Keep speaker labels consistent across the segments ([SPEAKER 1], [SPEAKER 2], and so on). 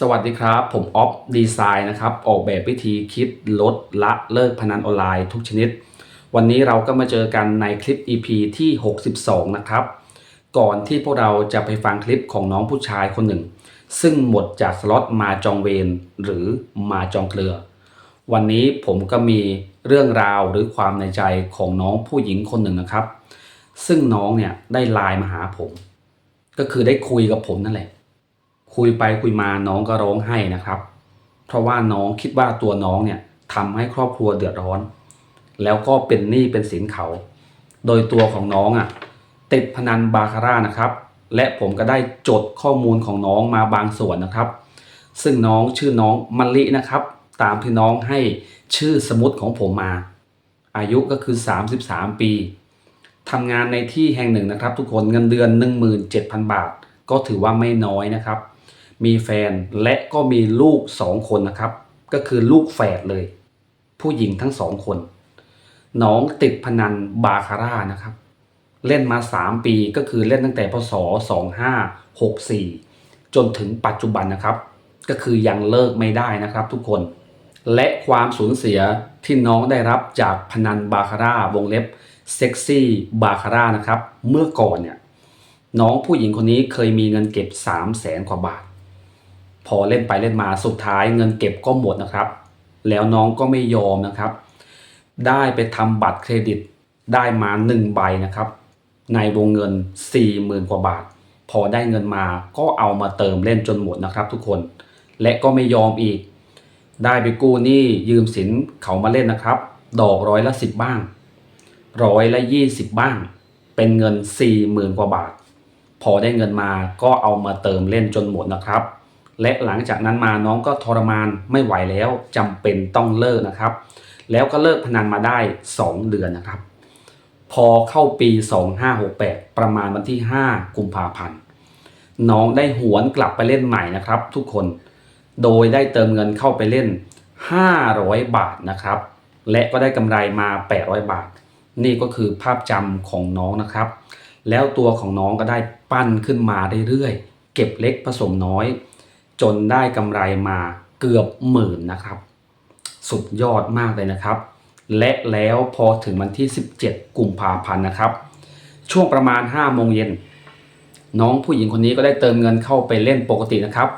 [SPEAKER 1] สวัสดีครับ ผมออฟดีไซน์นะครับ ออกแบบวิธีคิดลดละเลิกพนันออนไลน์ทุกชนิด วันนี้เราก็มาเจอกันในคลิป EP ที่ 62 นะครับ ก่อนที่พวกเราจะไปฟังคลิปของน้องผู้ชายคนหนึ่ง ซึ่งหมดจากสล็อตมาจองเวรหรือมาจองเกลือ วันนี้ผมก็มีเรื่องราวหรือความในใจของน้องผู้หญิงคนหนึ่งนะครับ ซึ่งน้องเนี่ยได้ไลน์มาหาผม ก็คือได้คุยกับผมนั่นแหละ คุยไปคุยมาน้องก็ร้องไห้นะครับ เพราะว่าน้องคิดว่าตัวน้องเนี่ยทำให้ครอบครัวเดือดร้อน แล้วก็เป็นหนี้เป็นสินเขา โดยตัวของน้องอะติดพนันบาคาร่านะครับ และผมก็ได้จดข้อมูลของน้องมาบางส่วนนะครับ ซึ่งน้องชื่อน้องมะลินะครับ ตามที่น้องให้ชื่อสมุดของผมมา อายุก็คือ 33 ปีทำงานในที่แห่งหนึ่งนะครับ ทุกคนเงินเดือน 17,000 บาท ก็ถือว่าไม่น้อยนะครับ มีแฟนและก็มีลูกสองคนนะครับ ก็คือลูกแฝดเลย ผู้หญิงทั้งสองคนน้องติดพนันบาคาร่านะครับ เล่นมา 3 ปีก็คือเล่นตั้งแต่พศ 2564 จนถึงปัจจุบันนะครับ ก็คือยังเลิกไม่ได้นะครับทุกคน และความสูญเสียที่น้องได้รับจากพนันบาคาร่าวงเล็บเซ็กซี่บาคาร่านะครับ เมื่อก่อนเนี่ยน้องผู้หญิงคนนี้เคยมีเงินเก็บ 3 0 0แสนกว่าบาท พอเล่นไปเล่นมาสุดท้ายเงินเก็บก็หมดนะครับ แล้วน้องก็ไม่ยอมนะครับ ได้ไปทำบัตรเครดิตได้มา1ใบนะครับ ในวงเงิน 40,000 กว่าบาท พอได้เงินมาก็เอามาเติมเล่นจนหมดนะครับ ทุกคน และก็ไม่ยอมอีก ได้ไปกู้หนี้ยืมสินเขามาเล่นนะครับ ดอกร้อยละสิบบ้างร้อยละยี่สิบบ้าง เป็นเงินสี่หมื่นกว่าบาท พอได้เงินมาก็เอามาเติมเล่นจนหมดนะครับ และหลังจากนั้นมาน้องก็ทรมานไม่ไหวแล้วจำเป็นต้องเลิกนะครับ แล้วก็เลิกพนันมาได้ 2 เดือนนะครับ พอเข้าปี 2568 ประมาณวันที่ 5 กุมภาพันธ์น้องได้หวนกลับไปเล่นใหม่นะครับ ทุกคนโดยได้เติมเงินเข้าไปเล่น 500 บาทนะครับ และก็ได้กำไรมา 800 บาท นี่ก็คือภาพจำของน้องนะครับ แล้วตัวของน้องก็ได้ปั้นขึ้นมาเรื่อยๆ เก็บเล็กผสมน้อย จนได้กำไรมาเกือบหมื่นนะครับ สุดยอดมากเลยนะครับ และแล้วพอถึงวันที่ 17 กุมภาพันธ์นะครับ ช่วงประมาณ5โมงเย็นน้องผู้หญิงคนนี้ก็ได้เติมเงินเข้าไปเล่นปกตินะครับ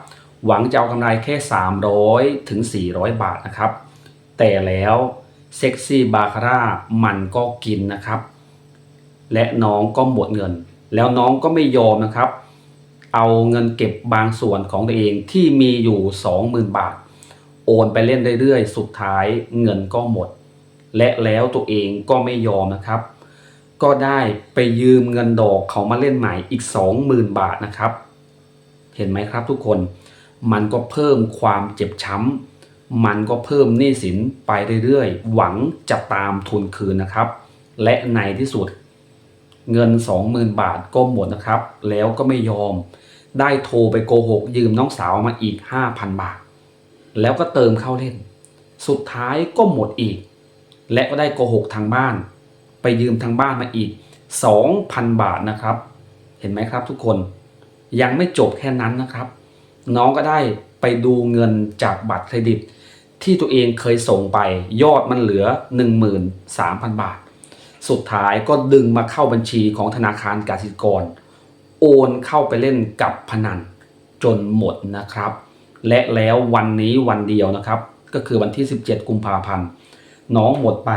[SPEAKER 1] หวังจะเอากำไรแค่ 300 ถึง 400 บาทนะครับ แต่แล้วเซ็กซี่บาคาร่ามันก็กินนะครับ และน้องก็หมดเงิน แล้วน้องก็ไม่ยอมนะครับ เอาเงินเก็บบางส่วนของตัวเองที่มีอยู่ 20,000 บาท โอนไปเล่นเรื่อยๆ สุดท้ายเงินก็หมด และแล้วตัวเองก็ไม่ยอมนะครับ ก็ได้ไปยืมเงินดอกเขามาเล่นใหม่อีก 20,000 บาทนะครับ เห็นไหมครับทุกคนมันก็เพิ่มความเจ็บช้ำ มันก็เพิ่มหนี้สินไปเรื่อยๆ หวังจะตามทุนคืนนะครับ และในที่สุด เงิน 20,000 บาทก็หมดนะครับ แล้วก็ไม่ยอม ได้โทรไปโกหก ยืมน้องสาวมาอีก 5,000 บาท แล้วก็เติมเข้าเล่น สุดท้ายก็หมดอีก และก็ได้โกหกทางบ้าน ไปยืมทางบ้านมาอีก 2,000 บาทนะครับ เห็นไหมครับทุกคน ยังไม่จบแค่นั้นนะครับ น้องก็ได้ไปดูเงินจากบัตรเครดิต ที่ตัวเองเคยส่งไปยอดมันเหลือ 13,000 บาท สุดท้ายก็ดึงมาเข้าบัญชีของธนาคารกสิกร โอนเข้าไปเล่นกับพนันจนหมดนะครับ และแล้ววันนี้วันเดียวนะครับ ก็คือวันที่ 17 กุมภาพันธ์น้องหมดไป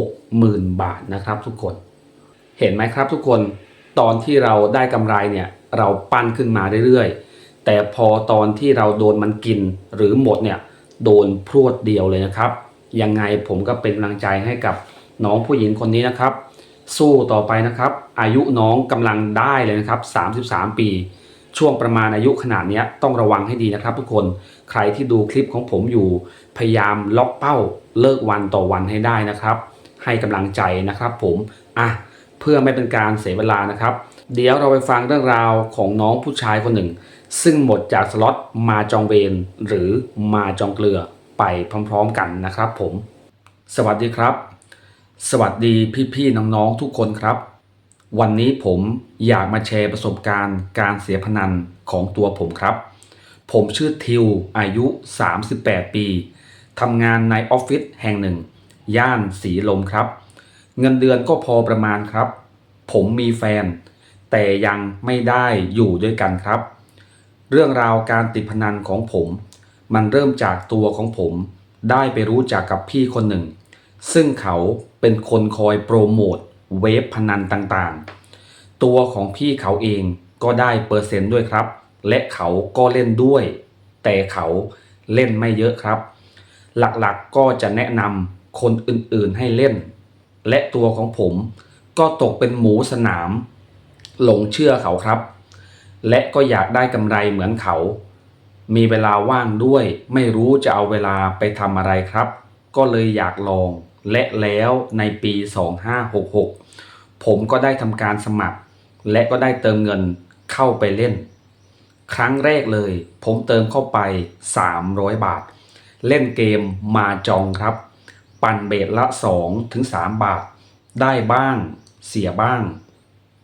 [SPEAKER 1] 60,000 บาทนะครับทุกคน เห็นไหมครับทุกคนตอนที่เราได้กำไรเนี่ยเราปั้นขึ้นมาเรื่อยๆ แต่พอตอนที่เราโดนมันกินหรือหมดเนี่ยโดนพรวดเดียวเลยนะครับ ยังไงผมก็เป็นกำลังใจให้กับ น้องผู้หญิงคนนี้นะครับ สู้ต่อไปนะครับ อายุน้องกำลังได้เลยนะครับ 33 ปี ช่วงประมาณอายุขนาดนี้ต้องระวังให้ดีนะครับ ทุกคนใครที่ดูคลิปของผมอยู่ พยายามล็อกเป้าเลิกวันต่อวันให้ได้นะครับ ให้กำลังใจนะครับผมอะเพื่อไม่เป็นการเสียเวลานะครับ เดี๋ยวเราไปฟังเรื่องราวของน้องผู้ชายคนหนึ่ง ซึ่งหมดจากสล็อตมาจองเวรหรือมาจองเกลือไปพร้อมๆกันนะครับผม สวัสดีครับ สวัสดีพี่ๆน้องๆทุกคนครับ วันนี้ผมอยากมาแชร์ประสบการณ์การเสียพนันของตัวผมครับ ผมชื่อทิวอายุ 38 ปีทำงานในออฟฟิศแห่งหนึ่ง ย่านสีลมครับ เงินเดือนก็พอประมาณครับ ผมมีแฟน แต่ยังไม่ได้อยู่ด้วยกันครับ เรื่องราวการติดพนันของผม มันเริ่มจากตัวของผมได้ไปรู้จักกับพี่คนหนึ่ง ซึ่งเขา เป็นคนคอยโปรโมทเว็บพนันต่างๆ ตัวของพี่เขาเองก็ได้เปอร์เซ็นต์ด้วยครับ และเขาก็เล่นด้วย แต่เขาเล่นไม่เยอะครับ หลักๆก็จะแนะนำคนอื่นๆให้เล่น และตัวของผมก็ตกเป็นหมูสนาม หลงเชื่อเขาครับ และก็อยากได้กำไรเหมือนเขา มีเวลาว่างด้วย ไม่รู้จะเอาเวลาไปทำอะไรครับ ก็เลยอยากลอง และแล้วในปี 2566 ผมก็ได้ทำการสมัคร และก็ได้เติมเงินเข้าไปเล่น ครั้งแรกเลย ผมเติมเข้าไป 300 บาท เล่นเกมมาจองครับ ปั่นเบสละ2ถึง3บาท ได้บ้างเสียบ้าง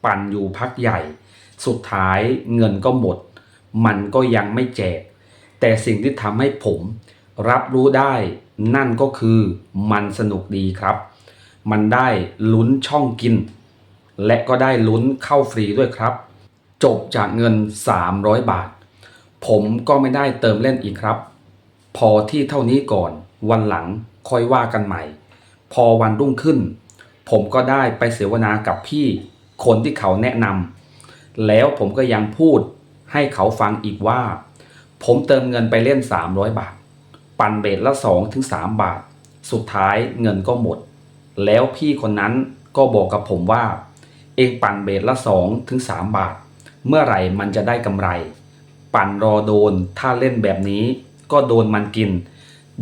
[SPEAKER 1] ปั่นอยู่พักใหญ่ สุดท้ายเงินก็หมด มันก็ยังไม่แจก แต่สิ่งที่ทำให้ผมรับรู้ได้ นั่นก็คือมันสนุกดีครับ มันได้ลุ้นช่องกิน และก็ได้ลุ้นเข้าฟรีด้วยครับ จบจากเงิน 300 บาท ผมก็ไม่ได้เติมเล่นอีกครับ พอที่เท่านี้ก่อนวันหลังค่อยว่ากันใหม่ พอวันรุ่งขึ้น ผมก็ได้ไปเสวนากับพี่คนที่เขาแนะนำแล้วผมก็ยังพูดให้เขาฟังอีกว่า ผมเติมเงินไปเล่น 300 บาท ปั่นเบสละ2ถึง3บาท สุดท้ายเงินก็หมด แล้วพี่คนนั้นก็บอกกับผมว่า เองปั่นเบสละ2ถึง3บาท เมื่อไหร่มันจะได้กำไร ปั่นรอโดนถ้าเล่นแบบนี้ ก็โดนมันกิน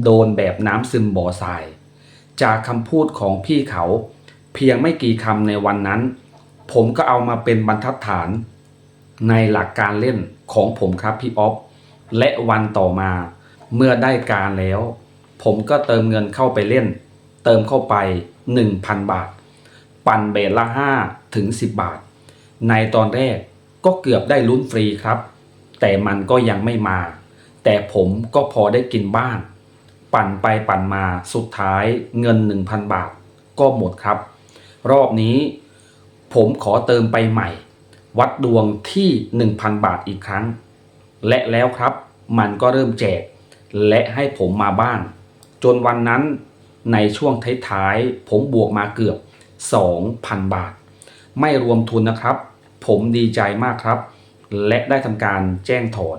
[SPEAKER 1] โดนแบบน้ำซึมบ่อทราย จากคำพูดของพี่เขา เพียงไม่กี่คำในวันนั้น ผมก็เอามาเป็นบรรทัดฐาน ในหลักการเล่นของผมครับพี่ออฟและวันต่อมา เมื่อได้การแล้ว ผมก็เติมเงินเข้าไปเล่น เติมเข้าไป 1,000 บาท ปั่นเบสละ5ถึง 10 บาท ในตอนแรกก็เกือบได้ลุ้นฟรีครับ แต่มันก็ยังไม่มา แต่ผมก็พอได้กินบ้าง ปั่นไปปั่นมาสุดท้ายเงิน 1,000 บาท ก็หมดครับ รอบนี้ ผมขอเติมไปใหม่ วัดดวงที่ 1,000 บาทอีกครั้ง และแล้วครับมันก็เริ่มแจก และให้ผมมาบ้าง จนวันนั้นในช่วงท้ายๆ ผมบวกมาเกือบ 2,000 บาท ไม่รวมทุนนะครับ ผมดีใจมากครับ และได้ทำการแจ้งถอน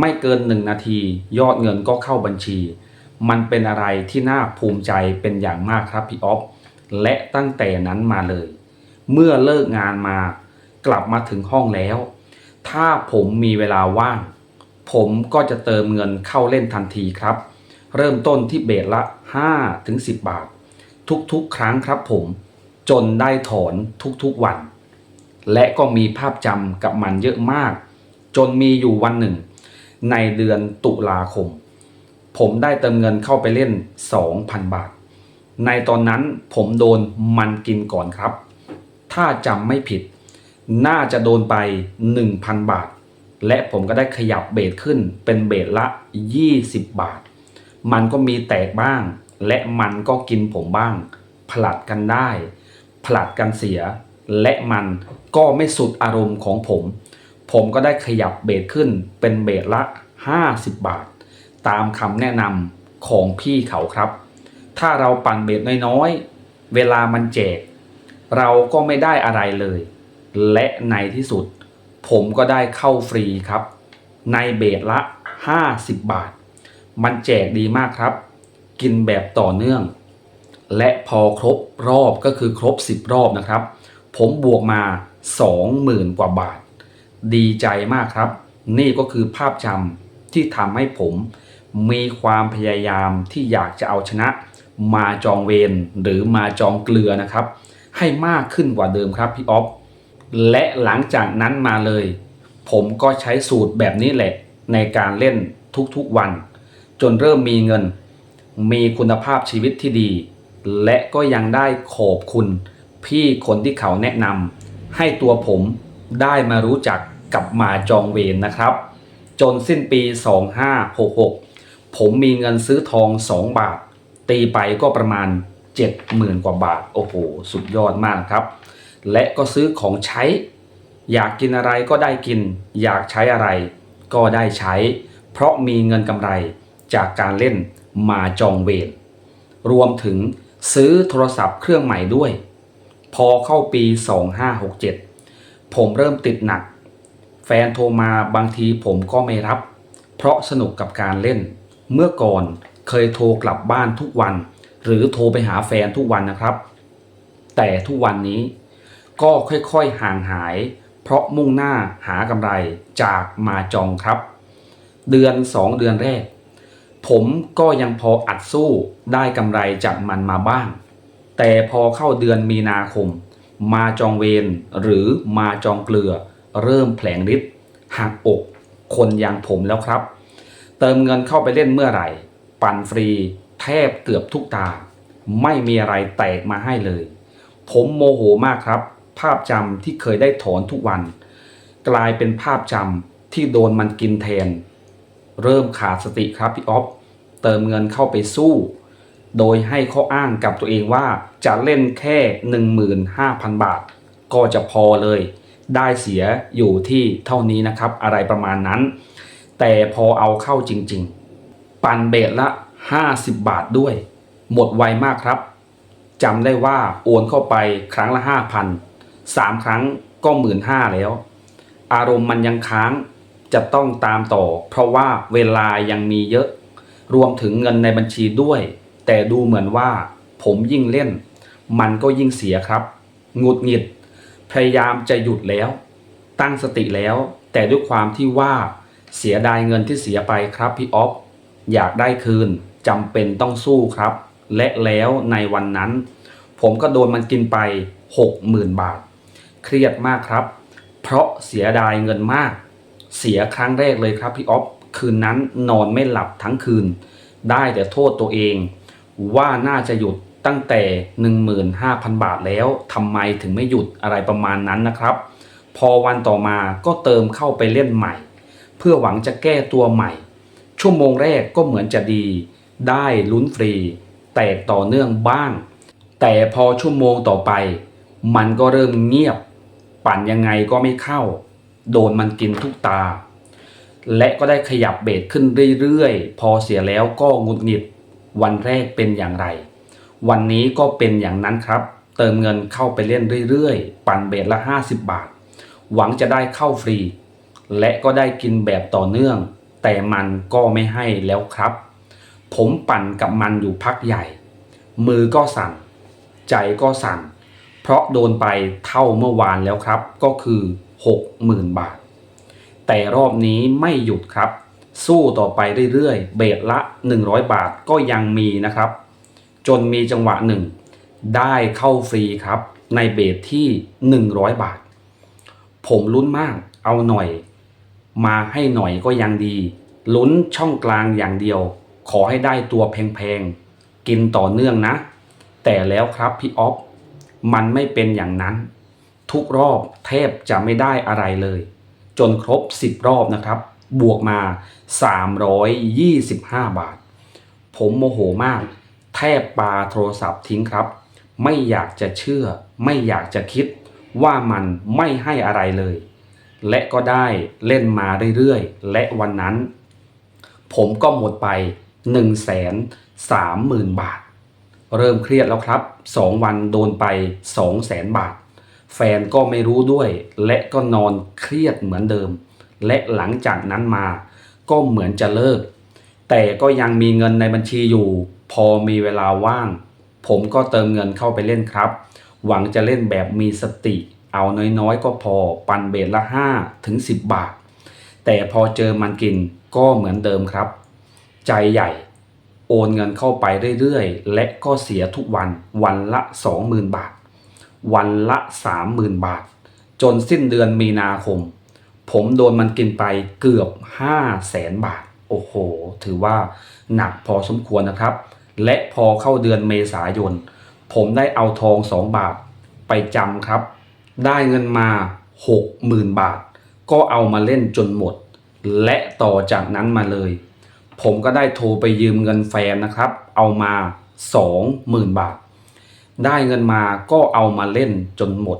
[SPEAKER 1] ไม่เกินหนึ่งนาทียอดเงินก็เข้าบัญชี มันเป็นอะไรที่น่าภูมิใจเป็นอย่างมากครับพี่ออฟและตั้งแต่นั้นมาเลย เมื่อเลิกงานมากลับมาถึงห้องแล้ว ถ้าผมมีเวลาว่าง ผมก็จะเติมเงินเข้าเล่นทันทีครับ เริ่มต้นที่เบสละ 5 ถึง 10 บาท ทุกๆ ครั้งครับผม จนได้ถอนทุกๆวัน และก็มีภาพจำกับมันเยอะมาก จนมีอยู่วันหนึ่ง ในเดือนตุลาคม ผมได้เติมเงินเข้าไปเล่น 2,000 บาท ในตอนนั้นผมโดนมันกินก่อนครับ ถ้าจำไม่ผิด น่าจะโดนไป 1,000 บาท และผมก็ได้ขยับเบสขึ้นเป็นเบสละ 20 บาท มันก็มีแตกบ้าง และมันก็กินผมบ้าง ผลัดกันได้ ผลัดกันเสีย และมันก็ไม่สุดอารมณ์ของผม ผมก็ได้ขยับเบสขึ้นเป็นเบสละ 50 บาท ตามคำแนะนำของพี่เขาครับ ถ้าเราปั่นเบสน้อยๆ เวลามันแจก เราก็ไม่ได้อะไรเลย และในที่สุด ผมก็ได้เข้าฟรีครับ ในเบสละ 50 บาท มันแจกดีมากครับ กินแบบต่อเนื่อง และพอครบรอบก็คือครบ 10 รอบนะครับ ผมบวกมา 20,000 กว่าบาท ดีใจมากครับ นี่ก็คือภาพจำที่ทำให้ผมมีความพยายามที่อยากจะเอาชนะมาจองเวรหรือมาจองเกลือนะครับ ให้มากขึ้นกว่าเดิมครับพี่ออฟ และหลังจากนั้นมาเลย ผมก็ใช้สูตรแบบนี้แหละ ในการเล่นทุกๆวัน จนเริ่มมีเงิน มีคุณภาพชีวิตที่ดี และก็ยังได้ขอบคุณพี่คนที่เขาแนะนำให้ตัวผมได้มารู้จักกับมาจองเวรนะครับ จนสิ้นปี 2566 ผมมีเงินซื้อทอง 2 บาท ตีไปก็ประมาณ 70,000 กว่าบาท โอ้โห สุดยอดมากครับ และก็ซื้อของใช้ อยากกินอะไรก็ได้กิน อยากใช้อะไร ก็ได้ใช้ เพราะมีเงินกำไรจากการเล่นมาจองเวรรวมถึงซื้อโทรศัพท์เครื่องใหม่ด้วย พอเข้าปี 2567 ผมเริ่มติดหนัก แฟนโทรมาบางทีผมก็ไม่รับ เพราะสนุกกับการเล่น เมื่อก่อนเคยโทรกลับบ้านทุกวัน หรือโทรไปหาแฟนทุกวันนะครับ แต่ทุกวันนี้ ก็ค่อยๆห่างหาย เพราะมุ่งหน้าหากำไรจากมาจองครับ เดือน 2 เดือนแรก ผมก็ยังพออัดสู้ได้กำไรจากมันมาบ้าง แต่พอเข้าเดือนมีนาคม มาจองเวรหรือมาจองเกลือ เริ่มแผลงฤทธิ์หักอกคนอย่างผมแล้วครับ เติมเงินเข้าไปเล่นเมื่อไหร่ ปั่นฟรี แทบเกือบทุกตา ไม่มีอะไรแตกมาให้เลย ผมโมโหมากครับ ภาพจำที่เคยได้ถอนทุกวัน กลายเป็นภาพจำที่โดนมันกินแทน เริ่มขาดสติครับพี่ออฟเติมเงินเข้าไปสู้ โดยให้ข้ออ้างกับตัวเองว่าจะเล่นแค่ 15,000 บาท ก็จะพอเลย ได้เสียอยู่ที่เท่านี้นะครับ อะไรประมาณนั้น แต่พอเอาเข้าจริง ๆ ปันเบสละ 50 บาทด้วย หมดไวมากครับจำได้ว่าโอนเข้าไปครั้งละ 5,000 3ครั้งก็15,000แล้ว อารมณ์มันยังค้างจะต้องตามต่อ เพราะว่าเวลายังมีเยอะ รวมถึงเงินในบัญชีด้วย แต่ดูเหมือนว่า ผมยิ่งเล่น มันก็ยิ่งเสียครับหงุดหงิด พยายามจะหยุดแล้ว ตั้งสติแล้ว แต่ด้วยความที่ว่า เสียดายเงินที่เสียไปครับพี่ออฟอยากได้คืนจำเป็นต้องสู้ครับ และแล้วในวันนั้น ผมก็โดนมันกินไป 60,000 บาท เครียดมากครับ เพราะเสียดายเงินมาก เสียครั้งแรกเลยครับพี่ออฟคืนนั้นนอนไม่หลับทั้งคืน ได้แต่โทษตัวเอง ว่าน่าจะหยุดตั้งแต่ 15,000 บาทแล้วทำไมถึงไม่หยุดอะไรประมาณนั้นนะครับ พอวันต่อมาก็เติมเข้าไปเล่นใหม่ เพื่อหวังจะแก้ตัวใหม่ ชั่วโมงแรกก็เหมือนจะดี ได้ลุ้นฟรี แตกต่อเนื่องบ้าง แต่พอชั่วโมงต่อไป มันก็เริ่มเงียบ ปั่นยังไงก็ไม่เข้า โดนมันกินทุกตา และก็ได้ขยับเบสขึ้นเรื่อยๆ พอเสียแล้วก็งุดหงิด วันแรกเป็นอย่างไร วันนี้ก็เป็นอย่างนั้นครับ เติมเงินเข้าไปเล่นเรื่อยๆ ปั่นเบสละ 50 บาท หวังจะได้เข้าฟรี และก็ได้กินแบบต่อเนื่อง แต่มันก็ไม่ให้แล้วครับ ผมปั่นกับมันอยู่พักใหญ่ มือก็สั่น ใจก็สั่น เพราะโดนไปเท่าเมื่อวานแล้วครับ ก็คือ 60,000 บาท แต่รอบนี้ไม่หยุดครับ สู้ต่อไปเรื่อยๆ เบสละ 100 บาทก็ยังมีนะครับ จนมีจังหวะหนึ่ง ได้เข้าฟรีครับ ในเบสที่ 100 บาท ผมลุ้นมากเอาหน่อย มาให้หน่อยก็ยังดี ลุ้นช่องกลางอย่างเดียว ขอให้ได้ตัวแพงๆ กินต่อเนื่องนะ แต่แล้วครับพี่ออฟ มันไม่เป็นอย่างนั้น ทุกรอบแทบจะไม่ได้อะไรเลย จนครบ 10 รอบนะครับ บวกมา 325 บาท ผมโมโหมาก แทบปาโทรศัพท์ทิ้งครับ ไม่อยากจะเชื่อ ไม่อยากจะคิดว่ามันไม่ให้อะไรเลย และก็ได้เล่นมาเรื่อยๆ และวันนั้น ผมก็หมดไป 1 3 0 0 0 0 บาท เริ่มเครียดแล้วครับ 2 วันโดนไป 2 0 0 0 0 0บาท แฟนก็ไม่รู้ด้วย และก็นอนเครียดเหมือนเดิม และหลังจากนั้นมา ก็เหมือนจะเลิก แต่ก็ยังมีเงินในบัญชีอยู่ พอมีเวลาว่าง ผมก็เติมเงินเข้าไปเล่นครับ หวังจะเล่นแบบมีสติ เอาน้อยๆ ก็พอปันเบสละ5ถึง10 บาท แต่พอเจอมันกินก็เหมือนเดิมครับ ใจใหญ่ โอนเงินเข้าไปเรื่อยๆ และก็เสียทุกวันวันละ 20,000 บาท วันละ 30,000 บาท จนสิ้นเดือนมีนาคม ผมโดนมันกินไปเกือบ5แสนบาท โอ้โห ถือว่าหนักพอสมควรนะครับ และพอเข้าเดือนเมษายน ผมได้เอาทอง 2 บาท ไปจำครับ ได้เงินมา 60,000 บาท ก็เอามาเล่นจนหมด และต่อจากนั้นมาเลย ผมก็ได้โทรไปยืมเงินแฟนนะครับ เอามา 20,000 บาท ได้เงินมาก็เอามาเล่นจนหมด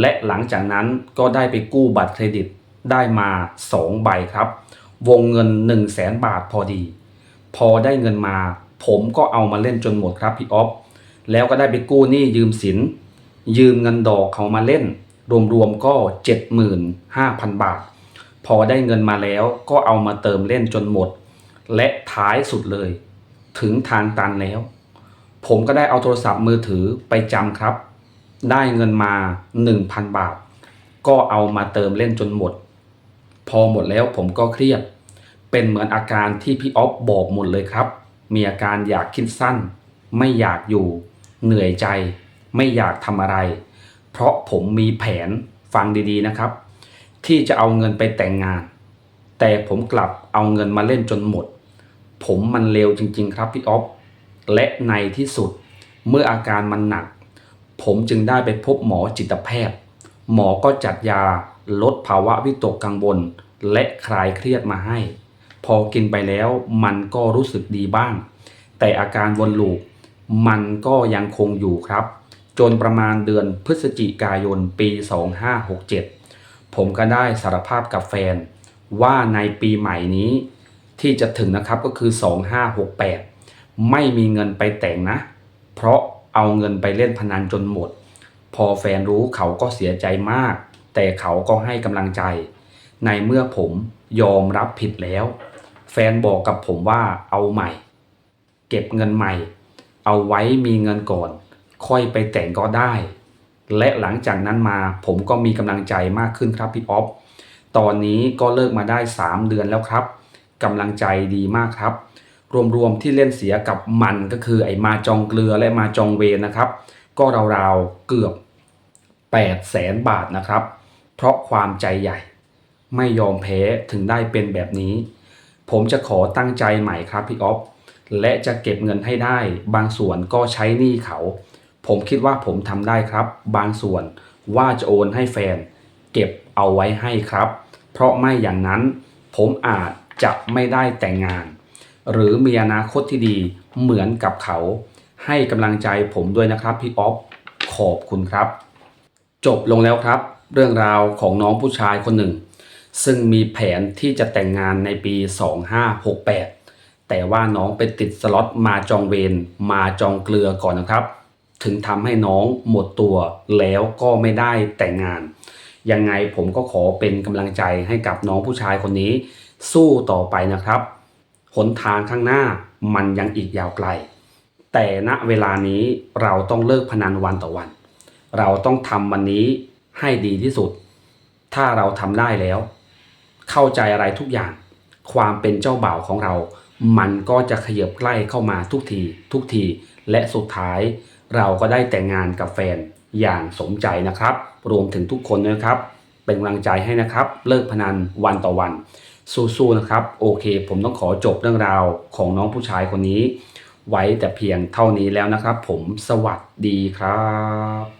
[SPEAKER 1] และหลังจากนั้นก็ได้ไปกู้บัตรเครดิตได้มา 2 ใบครับ วงเงิน 1 0 0 0 0แสนบาทพอดี พอได้เงินมา ผมก็เอามาเล่นจนหมดครับพี่ออฟแล้วก็ได้ไปกู้หนี้ยืมสิน ยืมเงินดอกเขามาเล่น รวมๆก็ 75,000 บาท พอได้เงินมาแล้วก็เอามาเติมเล่นจนหมด และท้ายสุดเลย ถึงทางตันแล้ว ผมก็ได้เอาโทรศัพท์มือถือไปจำครับ ได้เงินมา 1,000 บาท ก็เอามาเติมเล่นจนหมด พอหมดแล้วผมก็เครียด เป็นเหมือนอาการที่พี่ออฟบอกหมดเลยครับ มีอาการอยากคิดสั้น ไม่อยากอยู่ เหนื่อยใจ ไม่อยากทำอะไร เพราะผมมีแผนฟังดีๆนะครับ ที่จะเอาเงินไปแต่งงาน แต่ผมกลับเอาเงินมาเล่นจนหมด ผมมันเลวจริง ๆ ครับพี่อ๊อฟและในที่สุดเมื่ออาการมันหนัก ผมจึงได้ไปพบหมอจิตแพทย์ หมอก็จัดยาลดภาวะวิตกกังวลและคลายเครียดมาให้ พอกินไปแล้วมันก็รู้สึกดีบ้าง แต่อาการวนลูปมันก็ยังคงอยู่ครับ จนประมาณเดือนพฤศจิกายนปี 2567 ผมก็ได้สารภาพกับแฟน ว่าในปีใหม่นี้ ที่จะถึงนะครับก็คือ 2568 ไม่มีเงินไปแต่งนะ เพราะเอาเงินไปเล่นพนันจนหมด พอแฟนรู้เขาก็เสียใจมาก แต่เขาก็ให้กำลังใจ ในเมื่อผมยอมรับผิดแล้ว แฟนบอกกับผมว่าเอาใหม่ เก็บเงินใหม่ เอาไว้มีเงินก่อน ค่อยไปแต่งก็ได้ และหลังจากนั้นมาผมก็มีกำลังใจมากขึ้นครับพี่อ๊อฟตอนนี้ก็เลิกมาได้ 3 เดือนแล้วครับ กำลังใจดีมากครับ รวมๆที่เล่นเสียกับมันก็คือไอ้มาจองเกลือและมาจองเวนนะครับ ก็ราวๆเกือบ8แสนบาทนะครับ เพราะความใจใหญ่ ไม่ยอมแพ้ถึงได้เป็นแบบนี้ ผมจะขอตั้งใจใหม่ครับพี่ออฟและจะเก็บเงินให้ได้ บางส่วนก็ใช้หนี้เขา ผมคิดว่าผมทำได้ครับ บางส่วนว่าจะโอนให้แฟน เก็บเอาไว้ให้ครับ เพราะไม่อย่างนั้นผมอาจ จะไม่ได้แต่งงาน หรือมีอนาคตที่ดีเหมือนกับเขา ให้กำลังใจผมด้วยนะครับพี่ออฟขอบคุณครับ จบลงแล้วครับ เรื่องราวของน้องผู้ชายคนหนึ่ง ซึ่งมีแผนที่จะแต่งงานในปี 2568 แต่ว่าน้องไปติดสล็อตมาจองเวรมาจองเกลือก่อนนะครับ ถึงทำให้น้องหมดตัวแล้วก็ไม่ได้แต่งงาน ยังไงผมก็ขอเป็นกำลังใจให้กับน้องผู้ชายคนนี้ สู้ต่อไปนะครับ หนทางข้างหน้ามันยังอีกยาวไกล แต่ณเวลานี้เราต้องเลิกพนันวันต่อวัน เราต้องทำวันนี้ให้ดีที่สุด ถ้าเราทำได้แล้ว เข้าใจอะไรทุกอย่าง ความเป็นเจ้าบ่าวของเรา มันก็จะขยับใกล้เข้ามาทุกที ทุกที และสุดท้าย เราก็ได้แต่งงานกับแฟนอย่างสมใจนะครับ รวมถึงทุกคนนะครับ เป็นกำลังใจให้นะครับ เลิกพนันวันต่อวัน สู้ๆนะครับ โอเค ผมต้องขอจบเรื่องราวของน้องผู้ชายคนนี้ ไว้แต่เพียงเท่านี้แล้วนะครับ ผมสวัสดีครับ